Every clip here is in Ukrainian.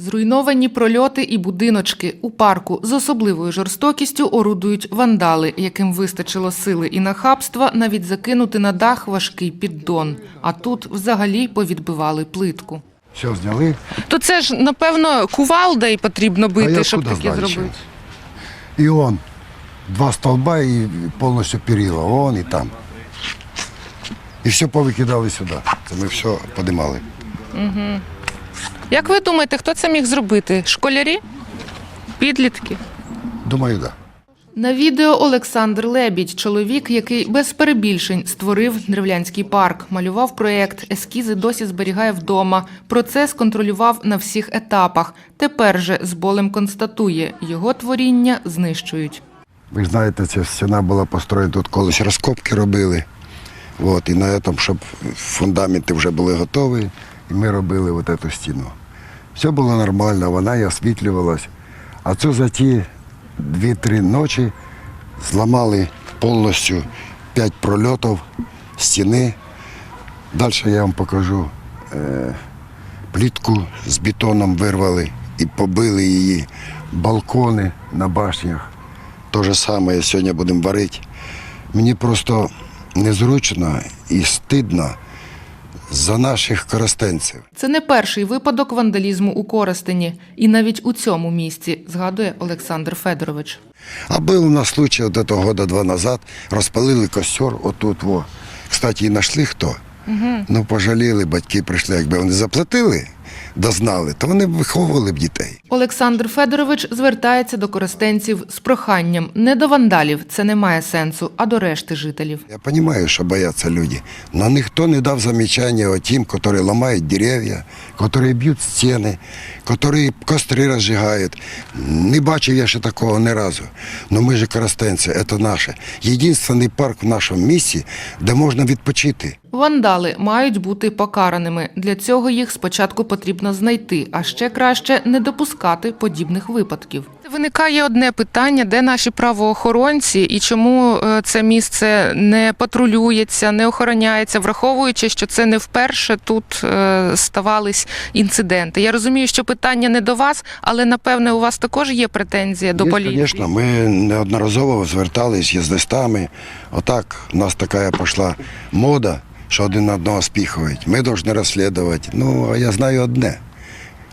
Зруйновані прольоти і будиночки у парку з особливою жорстокістю орудують вандали, яким вистачило сили і нахабства навіть закинути на дах важкий піддон. А тут взагалі повідбивали плитку. Все зняли. То це ж напевно кувалда й потрібно а бити, я щоб таке зробити. ще? І он. Два столба і повністю перила. Вон і там. І все повикидали сюди. Це ми все подимали. Як ви думаєте, хто це міг зробити? Школярі? Підлітки? Думаю, так. Да. На відео Олександр Лебідь, чоловік, який без перебільшень створив древлянський парк, малював проєкт, ескізи досі зберігає вдома. Процес контролював на всіх етапах. Тепер же з болем констатує, його творіння знищують. Ви ж знаєте, ця стіна була построєна тут колись розкопки робили. От, і на цьому, щоб фундаменти вже були готові, і ми робили от цю стіну. Все було нормально, вона і освітлювалась. А це за ті дві-три ночі зламали повністю п'ять прольотів стіни. Далі я вам покажу. Е, плітку з бетоном вирвали і побили її, балкони на башнях. Те ж саме сьогодні будемо варити. Мені просто незручно і стидно за наших коростенців. Це не перший випадок вандалізму у Коростені. І навіть у цьому місці, згадує Олександр Федорович. А був у нас случай от этого года два назад, розпалили костер отут. Во. Кстати, і знайшли хто. Ну, пожаліли, батьки прийшли. Якби вони заплатили, дознали, то вони б виховували б дітей. Олександр Федорович звертається до користенців з проханням не до вандалів, це не має сенсу, а до решти жителів. Я розумію, що бояться люди, але ніхто не дав замічання тим, які ламають дерев'я, які б'ють стіни, які костри розжигають. Не бачив я ще такого ні разу. Ну ми ж коростенці, це наше. Єдиний парк в нашому місті, де можна відпочити. Вандали мають бути покараними. Для цього їх спочатку потрібно знайти, а ще краще не допускати подібних випадків. Виникає одне питання: де наші правоохоронці і чому е, це місце не патрулюється, не охороняється, враховуючи, що це не вперше тут е, ставались інциденти. Я розумію, що питання не до вас, але напевне у вас також є претензія до Є, поліції. Звісно, ми неодноразово звертались з листами. Отак у нас така пішла мода, що один одного спіхують. Ми повинні розслідувати. Ну, а я знаю одне.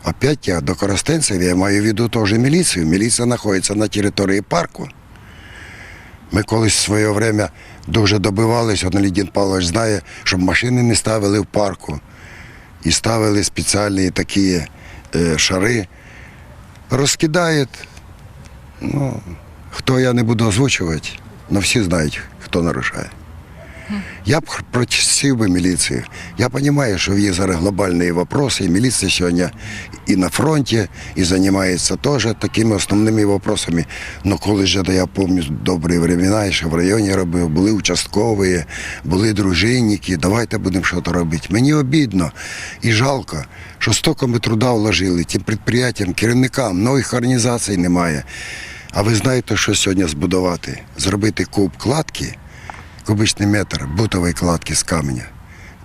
Опять я до Коростенців, я маю в виду теж міліцію. Міліція знаходиться на території парку. Ми колись в своє время дуже добивались, от Лідін Павлович знає, щоб машини не ставили в парку. І ставили спеціальні такі е, шари. Розкидають. Ну, хто я не буду озвучувати, але всі знають, хто нарушає. Я б просив би міліцію. Я розумію, що є зараз глобальні питання, і міліція сьогодні і на фронті, і займається теж такими основними питаннями. Ну коли ж я пам'ятаю добрі времена, що в районі робив, були участкові, були дружинники, давайте будемо щось робити. Мені обідно і жалко, що стільки ми труда вложили тим підприємствам, керівникам, нових організацій немає. А ви знаєте, що сьогодні збудувати? Зробити куб кладки кубичний метр бутової кладки з каменя,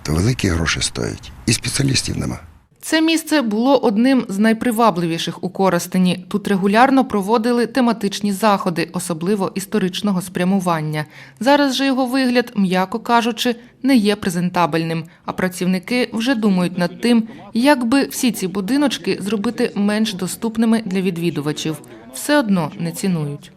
то великі гроші стоять. І спеціалістів нема. Це місце було одним з найпривабливіших у Коростені. Тут регулярно проводили тематичні заходи, особливо історичного спрямування. Зараз же його вигляд, м'яко кажучи, не є презентабельним. А працівники вже думають над тим, як би всі ці будиночки зробити менш доступними для відвідувачів. Все одно не цінують.